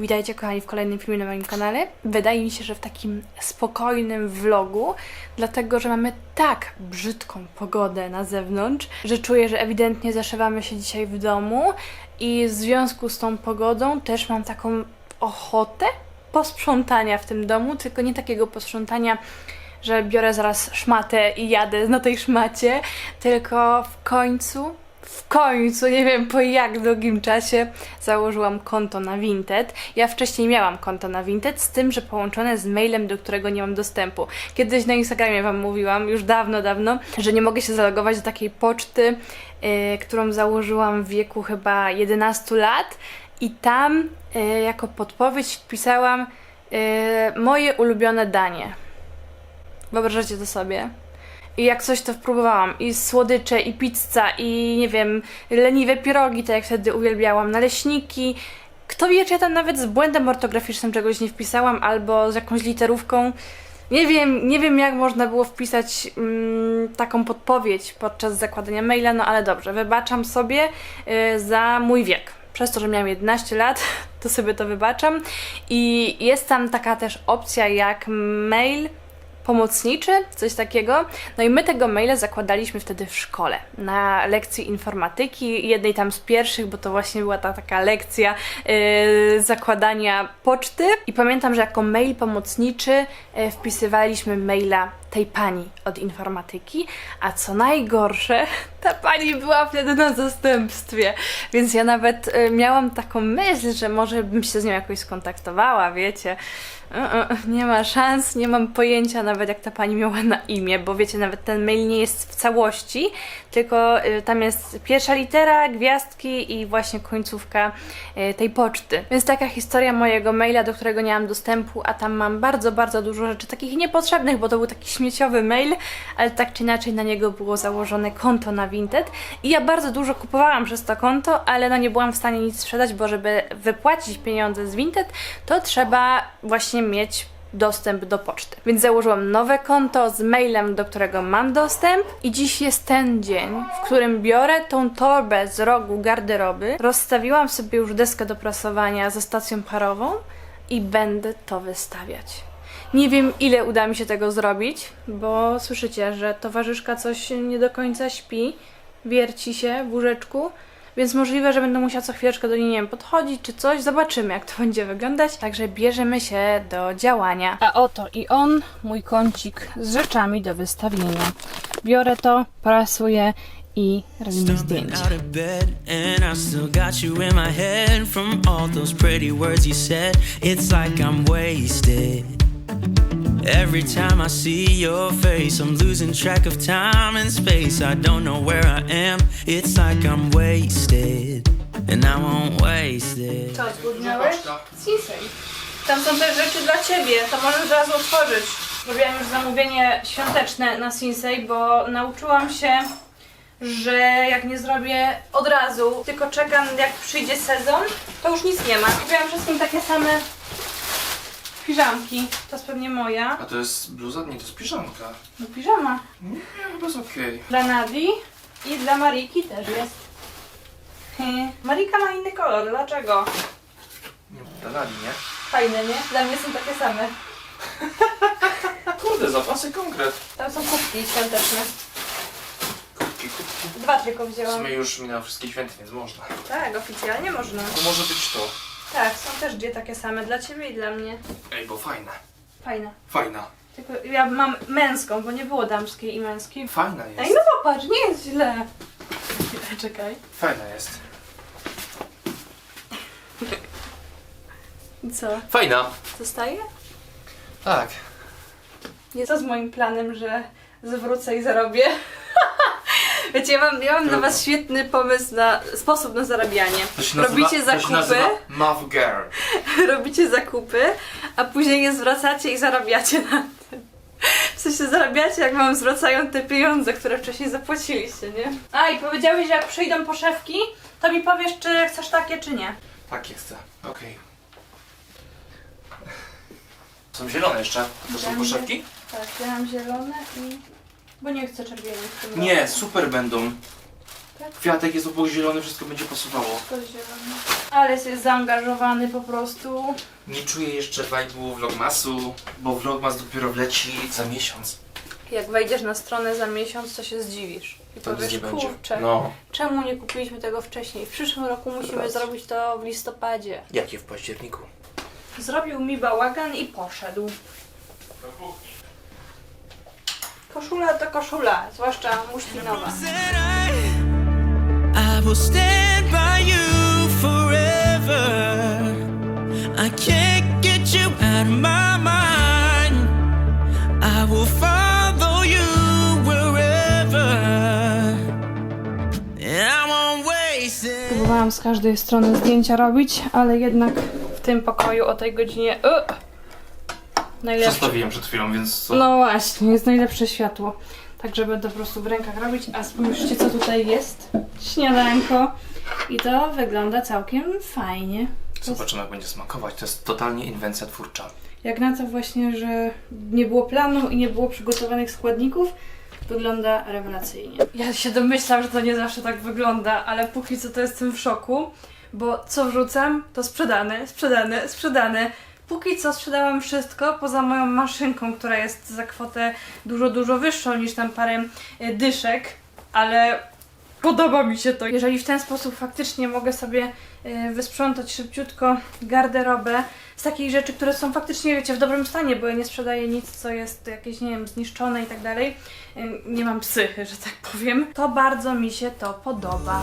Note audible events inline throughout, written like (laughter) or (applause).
Witajcie kochani w kolejnym filmie na moim kanale. Wydaje mi się, że w takim spokojnym vlogu, dlatego że mamy tak brzydką pogodę na zewnątrz, że czuję, że ewidentnie zaszywamy się dzisiaj w domu i w związku z tą pogodą też mam taką ochotę posprzątania w tym domu, tylko nie takiego posprzątania, że biorę zaraz szmatę i jadę na tej szmacie, tylko w końcu w końcu, nie wiem po jak długim czasie, założyłam konto na Vinted. Ja wcześniej miałam konto na Vinted, z tym, że połączone z mailem, do którego nie mam dostępu. Kiedyś na Instagramie Wam mówiłam, już dawno, dawno, że nie mogę się zalogować do takiej poczty, yy, którą założyłam w wieku chyba 11 lat i tam yy, jako podpowiedź wpisałam yy, moje ulubione danie. Wyobrażacie to sobie? I jak coś to próbowałam. I słodycze, i pizza, i nie wiem, leniwe pirogi, tak jak wtedy uwielbiałam, naleśniki. Kto wie, czy ja tam nawet z błędem ortograficznym czegoś nie wpisałam, albo z jakąś literówką. Nie wiem, nie wiem jak można było wpisać mm, taką podpowiedź podczas zakładania maila, no ale dobrze, wybaczam sobie y, za mój wiek. Przez to, że miałam 11 lat, (laughs) to sobie to wybaczam. I jest tam taka też opcja jak mail pomocniczy, coś takiego. No i my tego maila zakładaliśmy wtedy w szkole, na lekcji informatyki, jednej tam z pierwszych, bo to właśnie była ta taka lekcja yy, zakładania poczty. I pamiętam, że jako mail pomocniczy yy, wpisywaliśmy maila tej pani od informatyki, a co najgorsze, (laughs) ta pani była wtedy na zastępstwie, więc ja nawet y, miałam taką myśl, że może bym się z nią jakoś skontaktowała, wiecie. Y, y, Nie ma szans, nie mam pojęcia nawet jak ta pani miała na imię, bo wiecie, nawet ten mail nie jest w całości, tylko tam jest pierwsza litera, gwiazdki i właśnie końcówka tej poczty. Więc taka historia mojego maila, do którego nie mam dostępu, a tam mam bardzo, bardzo dużo rzeczy takich niepotrzebnych, bo to był taki śmieciowy mail, ale tak czy inaczej na niego było założone konto na Vinted i ja bardzo dużo kupowałam przez to konto, ale no nie byłam w stanie nic sprzedać, bo żeby wypłacić pieniądze z Vinted, to trzeba właśnie mieć dostęp do poczty. Więc założyłam nowe konto z mailem, do którego mam dostęp i dziś jest ten dzień, w którym biorę tą torbę z rogu garderoby, rozstawiłam sobie już deskę do prasowania ze stacją parową i będę to wystawiać. Nie wiem, ile uda mi się tego zrobić, bo słyszycie, że towarzyszka coś nie do końca śpi, wierci się w łóżeczku, więc możliwe, że będę musiała co chwileczkę do niej, nie wiem, podchodzić czy coś. Zobaczymy, jak to będzie wyglądać. Także bierzemy się do działania. A oto i on, mój kącik z rzeczami do wystawienia. Biorę to, prasuję i robimy zdjęcie. Every time I see your face, I'm losing track of time and space. I don't know where I am. It's like I'm wasted, and I won't waste it. Co. Tam są też rzeczy dla Ciebie, to możesz od razu otworzyć. Już zamówienie świąteczne na Sinsei, bo nauczyłam się, że jak nie zrobię od razu, tylko czekam jak przyjdzie sezon, to już nic nie ma. Kupiłam wszystkim takie same piżamki. To jest pewnie moja. A to jest bluza? Nie, to jest piżamka. No piżama. Nie, chyba jest okej. Dla Nadi i dla Mariki też jest. (laughs) Marika ma inny kolor, dlaczego? Nie, Dalali, nie? Fajne, nie? Dla mnie są takie same. (laughs) Kurde, zapasy konkret. Tam są kubki świąteczne. Kubki, kubki. Dwa tylko W wzięłam. sumie już minęło wszystkie święty, więc można. Tak, oficjalnie można. To może być to. Tak, są też dwie takie same, dla ciebie i dla mnie. Ej, bo fajna. Fajne. Fajna. Tylko ja mam męską, bo nie było damskiej i męskiej. Fajna Ej, jest. no popatrz, nie jest źle. (laughs) Czekaj. Fajna jest. I (laughs) co? Fajna. Zostaje? Tak. Nie co z moim planem, że zwrócę i zarobię. Wiecie, ja mam, ja mam dla was świetny pomysł na sposób na zarabianie. To się Robicie nazywa, to się zakupy, nazywa Muff Girl. (laughs) robicie zakupy, a później je zwracacie i zarabiacie na tym. W sensie zarabiacie, jak wam zwracają te pieniądze, które wcześniej zapłaciliście, nie? A i powiedziałeś, że jak przyjdą poszewki, to mi powiesz, czy chcesz takie, czy nie. Tak, chcę. Okej. Są zielone jeszcze. To są poszewki? Tak, ja mam zielone i... Bo nie chcę czerwieni w tym Nie, roku. super będą. Kwiatek jest obok zielony, wszystko będzie pasuwało. Ale jest zaangażowany po prostu. Nie czuję jeszcze vibe'u vlogmasu, bo vlogmas dopiero wleci za miesiąc. Jak wejdziesz na stronę za miesiąc, to się zdziwisz. I To nic powiesz, nie będzie. kurczę, No. czemu nie kupiliśmy tego wcześniej? W przyszłym roku musimy Racja. zrobić to w listopadzie. Jakie w październiku? Zrobił mi bałagan i poszedł. Koszula to koszula, zwłaszcza muślinowa. I, I will stand by you forever. I can't get you out of my mind. I will follow you wherever. And I won't waste it. Próbowałam z każdej strony zdjęcia robić, ale jednak w tym pokoju o tej godzinie. Uh, najlepsze. Zostawiłem przed chwilą, więc co? No właśnie, jest najlepsze światło. Także będę po prostu w rękach robić, a spójrzcie co tutaj jest. Śniadanko. I to wygląda całkiem fajnie. Zobaczymy jak będzie smakować. To jest totalnie inwencja twórcza. Jak na to właśnie, że nie było planu i nie było przygotowanych składników, wygląda rewelacyjnie. Ja się domyślam, że to nie zawsze tak wygląda, ale póki co to jestem w szoku, bo co wrzucam, to sprzedane, sprzedane, sprzedane. Póki co sprzedałam wszystko poza moją maszynką, która jest za kwotę dużo, dużo wyższą niż tam parę e, dyszek, ale podoba mi się to. Jeżeli w ten sposób faktycznie mogę sobie e, wysprzątać szybciutko garderobę z takich rzeczy, które są faktycznie, wiecie, w dobrym stanie, bo ja nie sprzedaję nic, co jest jakieś, nie wiem, zniszczone i tak dalej. E, Nie mam psychy, że tak powiem. To bardzo mi się to podoba.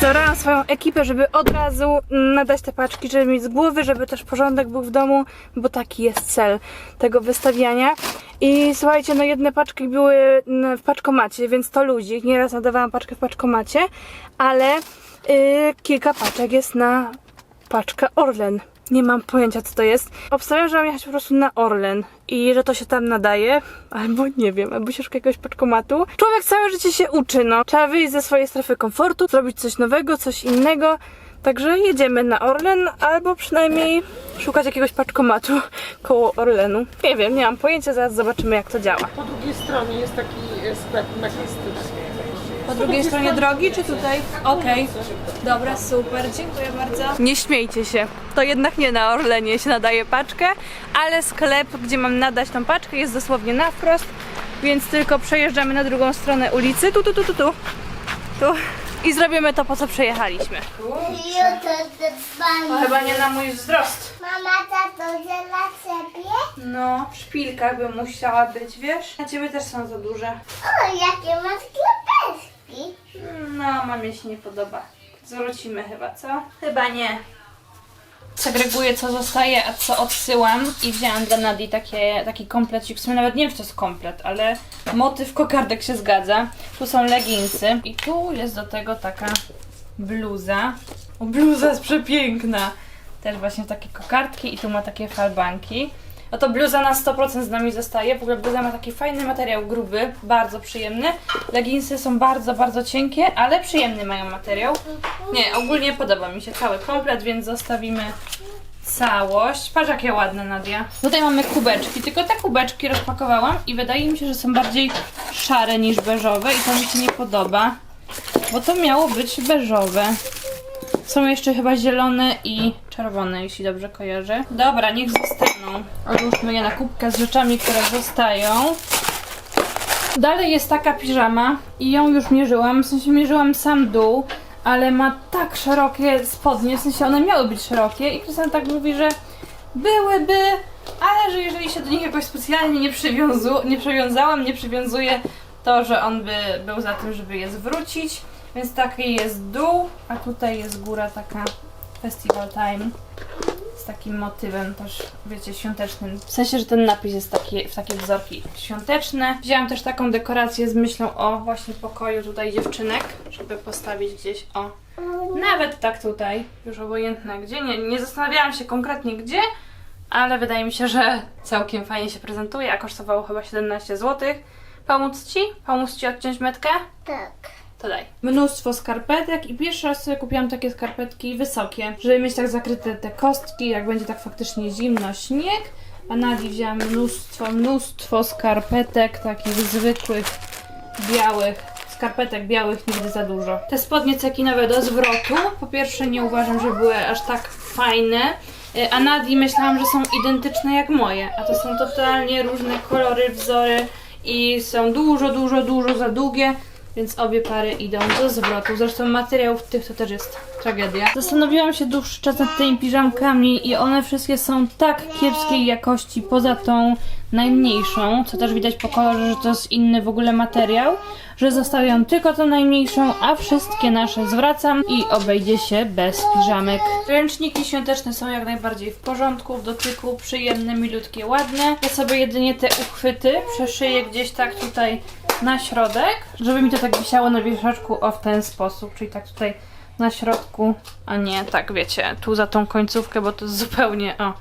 Zabrałam swoją ekipę, żeby od razu nadać te paczki, żeby mieć z głowy, żeby też porządek był w domu, bo taki jest cel tego wystawiania. I słuchajcie, no jedne paczki były mm, w paczkomacie, więc to ludzi. Nieraz nadawałam paczkę w paczkomacie, ale yy, kilka paczek jest na paczkę Orlen. Nie mam pojęcia co to jest. Obstawiam, że mam jechać po prostu na Orlen i że to się tam nadaje, albo nie wiem, albo się szuka jakiegoś paczkomatu. Człowiek całe życie się uczy, no. Trzeba wyjść ze swojej strefy komfortu, zrobić coś nowego, coś innego. Także jedziemy na Orlen, albo przynajmniej szukać jakiegoś paczkomatu (laughs) koło Orlenu. Nie wiem, nie mam pojęcia, zaraz zobaczymy jak to działa. Po drugiej stronie jest taki e, sklep magnistyczny. Po drugiej stronie drogi, czy tutaj? Okej. Dobra, super, dziękuję bardzo. Nie śmiejcie się. To jednak nie na Orlenie się nadaje paczkę, ale sklep, gdzie mam nadać tą paczkę jest dosłownie na wprost, więc tylko przejeżdżamy na drugą stronę ulicy. Tu, tu, tu, tu, tu. Tu. I zrobimy to, po co przejechaliśmy. Jutro chyba nie na mój wzrost. Mama, tato, że dla ciebie? No, w szpilkach by musiała być, wiesz? Na ciebie też są za duże. O, jakie masz. No, mamie się nie podoba. Zwrócimy chyba, co? Chyba nie. Segreguję, co zostaje, a co odsyłam i wzięłam dla Nadi takie, taki komplecik. W sumie nawet nie wiem, czy to jest komplet, ale motyw kokardek się zgadza. Tu są leginsy i tu jest do tego taka bluza. O, bluza jest przepiękna. Też właśnie takie kokardki i tu ma takie falbanki. No to bluza na 100% z nami zostaje. W ogóle bluza ma taki fajny materiał, gruby, bardzo przyjemny. Leginsy są bardzo, bardzo cienkie, ale przyjemny mają materiał. Nie, ogólnie podoba mi się cały komplet, więc zostawimy całość. Patrz jakie ładne, Nadia. Tutaj mamy kubeczki, tylko te kubeczki rozpakowałam i wydaje mi się, że są bardziej szare niż beżowe i to mi się nie podoba, bo to miało być beżowe. Są jeszcze chyba zielone i czerwone, jeśli dobrze kojarzę. Dobra, niech zostaną. Odłóżmy je na kubkę z rzeczami, które zostają. Dalej jest taka piżama i ją już mierzyłam, w sensie mierzyłam sam dół, ale ma tak szerokie spodnie, w sensie one miały być szerokie i Krystian tak mówi, że byłyby, ale że jeżeli się do nich jakoś specjalnie nie, przywiązu, nie przywiązałam, nie przywiązuję, to że on by był za tym, żeby je zwrócić. Więc taki jest dół, a tutaj jest góra taka Festival Time z takim motywem też, wiecie, świątecznym. W sensie, że ten napis jest taki, w takie wzorki świąteczne. Wzięłam też taką dekorację z myślą o właśnie pokoju tutaj dziewczynek, żeby postawić gdzieś, o, nawet tak tutaj, już obojętne gdzie, nie, nie zastanawiałam się konkretnie gdzie, ale wydaje mi się, że całkiem fajnie się prezentuje, a kosztowało chyba 17 zł. Pomóc Ci? Pomóc Ci odciąć metkę? Tak. To daj. Mnóstwo skarpetek i pierwszy raz sobie kupiłam takie skarpetki wysokie, żeby mieć tak zakryte te kostki, jak będzie tak faktycznie zimno, śnieg. A Nadii wzięłam mnóstwo, mnóstwo skarpetek takich zwykłych, białych. Skarpetek białych nigdy za dużo. Te spodnie cekinowe do zwrotu. Po pierwsze nie uważam, że były aż tak fajne. Y, A Nadii myślałam, że są identyczne jak moje. A to są totalnie różne kolory, wzory i są dużo, dużo, dużo za długie. Więc obie pary idą do zwrotu. Zresztą materiałów tych to też jest tragedia. Zastanowiłam się dłuższy czas nad tymi piżamkami i one wszystkie są tak kiepskiej jakości poza tą najmniejszą, co też widać po kolorze, że to jest inny w ogóle materiał, że zostawiam tylko tą najmniejszą, a wszystkie nasze zwracam i obejdzie się bez piżamek. Ręczniki świąteczne są jak najbardziej w porządku, w dotyku, przyjemne, milutkie, ładne. Ja sobie jedynie te uchwyty przeszyję gdzieś tak tutaj na środek, żeby mi to tak wisiało na wieszaczku o w ten sposób, czyli tak tutaj na środku, a nie tak wiecie, tu za tą końcówkę, bo to zupełnie o.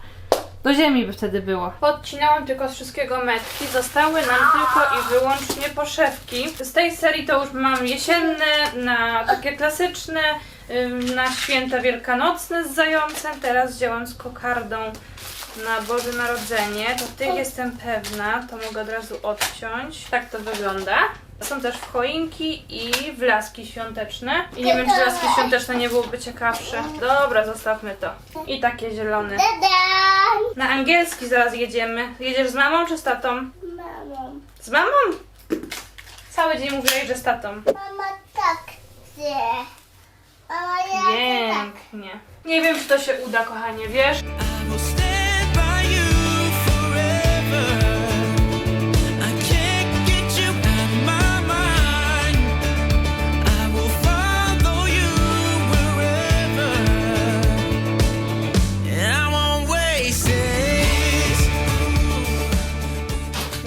Do ziemi by wtedy było. Podcinałam tylko z wszystkiego metki. Zostały nam tylko i wyłącznie poszewki. Z tej serii to już mam jesienne, na takie klasyczne, na święta wielkanocne z zającem. Teraz wzięłam z kokardą na Boże Narodzenie. To tych jestem pewna, to mogę od razu odciąć. Tak to wygląda. Są też w choinki i wlaski świąteczne. I nie wiem, czy wlaski świąteczne nie byłoby ciekawsze. Dobra, zostawmy to. I takie zielone. Na angielski zaraz jedziemy. Jedziesz z mamą czy z tatą? Mamo. Z mamą? Cały dzień mówiłeś, że z tatą. Mama tak chce. Mama ja tak. Pięknie. Nie wiem, czy to się uda, kochanie, wiesz?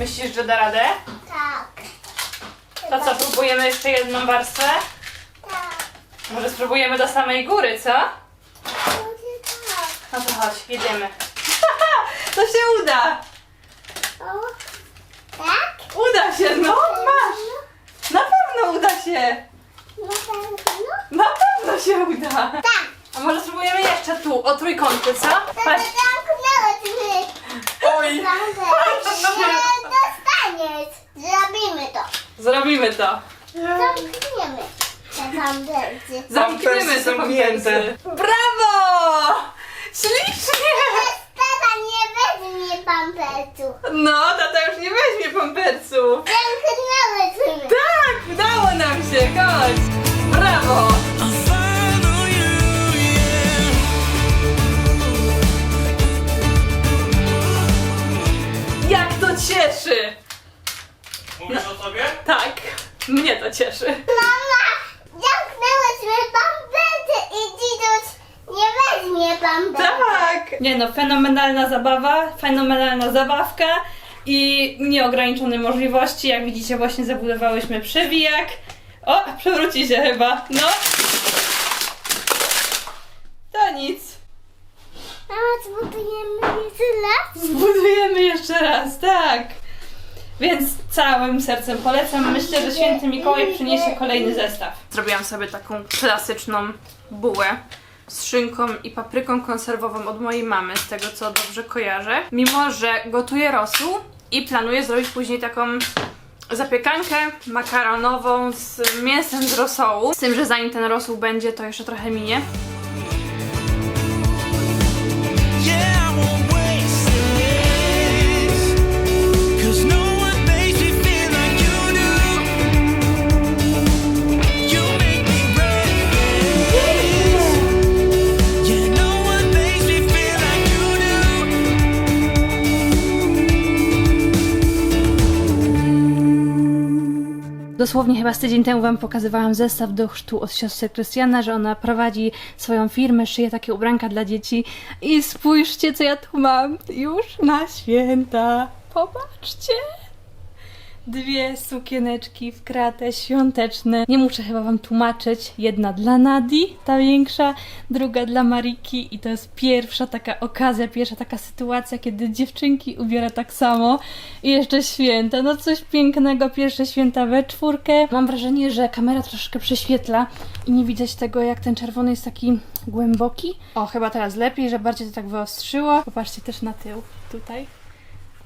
Myślisz, że da radę? Tak. To co, próbujemy jeszcze jedną warstwę? Tak. Może spróbujemy do samej góry, co? Będzie tak. No to chodź, jedziemy. (laughs) to się uda! O. Tak? Uda się, no masz! Na pewno uda się! No pewno? Na pewno się uda! Tak. A może spróbujemy jeszcze tu, o trójkąty, co? Patrz! Zamknęły drzwi. Oj! Patrzcie. Nie dostaniesz. Zrobimy to. Zrobimy to! Zamkniemy te pampersy. Zamkniemy Pampersy te zamknięte. pampersy. Brawo! Ślicznie! Tata nie weźmie pampersu. No, tata już nie weźmie pampersu. Zamknęły drzwi. Tak, udało nam się, chodź! Brawo! To cieszy! Mówisz o sobie? Tak, mnie to cieszy. Mama, zamknęłyśmy pampersy i dziduś nie weźmie pampersy. Tak! Nie no, fenomenalna zabawa, fenomenalna zabawka i nieograniczone możliwości. Jak widzicie, właśnie zabudowałyśmy przewijak. O, przewróci się chyba. No. To nic. Mama, zbudujemy jeszcze raz? Zbudujemy jeszcze raz, tak. Więc całym sercem polecam. Myślę, że święty Mikołaj przyniesie kolejny zestaw. Zrobiłam sobie taką klasyczną bułę z szynką i papryką konserwową od mojej mamy, z tego co dobrze kojarzę. Mimo, że gotuję rosół i planuję zrobić później taką zapiekankę makaronową z mięsem z rosołu. Z tym, że zanim ten rosół będzie, to jeszcze trochę minie. Dosłownie chyba z tydzień temu Wam pokazywałam zestaw do chrztu od siostry Krystiana, że ona prowadzi swoją firmę, szyje takie ubranka dla dzieci. I spójrzcie, co ja tu mam już na święta. Popatrzcie! Dwie sukieneczki w kratę świąteczne. Nie muszę chyba wam tłumaczyć. Jedna dla Nadi, ta większa, druga dla Mariki i to jest pierwsza taka okazja, pierwsza taka sytuacja, kiedy dziewczynki ubiorę tak samo i jeszcze święta. No coś pięknego, pierwsze święta we czwórkę. Mam wrażenie, że kamera troszkę prześwietla i nie widać tego, jak ten czerwony jest taki głęboki. O, chyba teraz lepiej, że bardziej to tak wyostrzyło. Popatrzcie też na tył, tutaj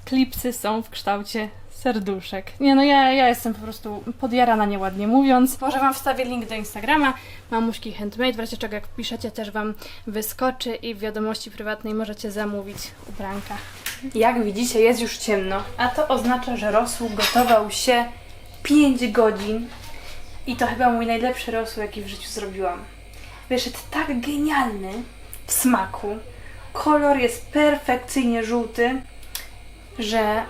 klipsy są w kształcie serduszek. Nie no, ja, ja jestem po prostu podjarana nieładnie mówiąc. Może Wam wstawię link do Instagrama mamuśki handmade, w razie czego jak piszecie też Wam wyskoczy i w wiadomości prywatnej możecie zamówić ubranka. Jak widzicie jest już ciemno, a to oznacza, że rosół gotował się 5 godzin i to chyba mój najlepszy rosół, jaki w życiu zrobiłam. Wyszedł tak genialny w smaku. Kolor jest perfekcyjnie żółty, że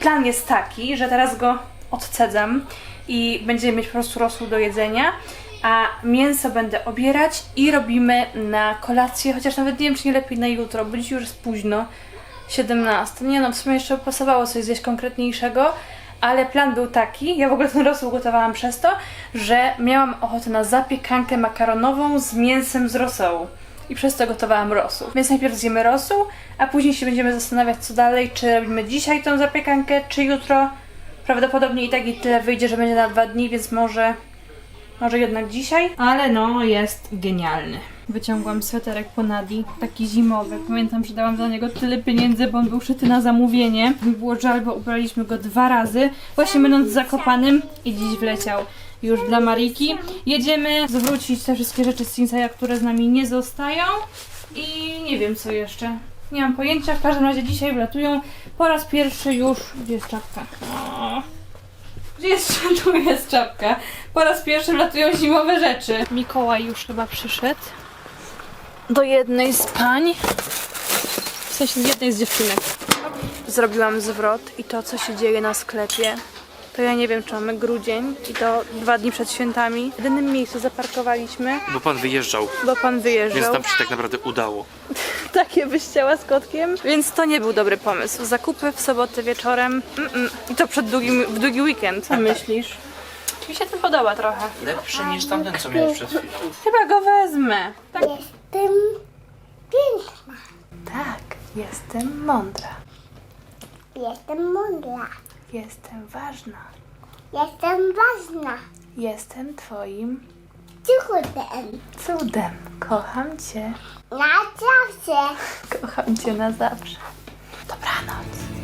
plan jest taki, że teraz go odcedzam i będziemy mieć po prostu rosół do jedzenia, a mięso będę obierać i robimy na kolację, chociaż nawet nie wiem, czy nie lepiej na jutro, bo dziś już jest późno, 17. Nie no, w sumie jeszcze pasowało coś zjeść konkretniejszego, ale plan był taki, ja w ogóle ten rosół gotowałam przez to, że miałam ochotę na zapiekankę makaronową z mięsem z rosołu. I przez to gotowałam rosół. Więc najpierw zjemy rosół, a później się będziemy zastanawiać co dalej, czy robimy dzisiaj tą zapiekankę, czy jutro. Prawdopodobnie i tak i tyle wyjdzie, że będzie na dwa dni, więc może, może jednak dzisiaj. Ale no, jest genialny. Wyciągłam sweterek po Nadi, taki zimowy. Pamiętam, że dałam za niego tyle pieniędzy, bo on był szyty na zamówienie. Mi było żal, bo ubraliśmy go dwa razy. Właśnie będąc Zakopanym i dziś wleciał już dla Mariki. Jedziemy zwrócić te wszystkie rzeczy z Sinseya, które z nami nie zostają. I nie wiem co jeszcze. Nie mam pojęcia, w każdym razie dzisiaj wlatują po raz pierwszy już. Gdzie jest czapka? O. Gdzie jest, (laughs) tu jest czapka? Po raz pierwszy wlatują zimowe rzeczy. Mikołaj już chyba przyszedł. Do jednej z pań. W sensie z jednej z dziewczynek. Zrobiłam zwrot i to, co się dzieje na sklepie, to ja nie wiem, czy mamy grudzień i to dwa dni przed świętami. W jedynym miejscu zaparkowaliśmy, Bo pan wyjeżdżał, bo pan wyjeżdżał. więc tam się tak naprawdę udało. (laughs) takie byś chciała z kotkiem, więc to nie był dobry pomysł. Zakupy w sobotę wieczorem Mm-mm. i to przed długim, w długi weekend. Co myślisz? Mi się to podoba trochę. Lepszy niż tamten, co miałeś przed chwilą. Chyba go wezmę. Tak, Jestem piękna. tak jestem mądra. Jestem mądra. Jestem ważna. Jestem ważna. Jestem twoim Cichutem. cudem. Kocham cię. Na zawsze. (laughs) Kocham cię na zawsze. Dobranoc.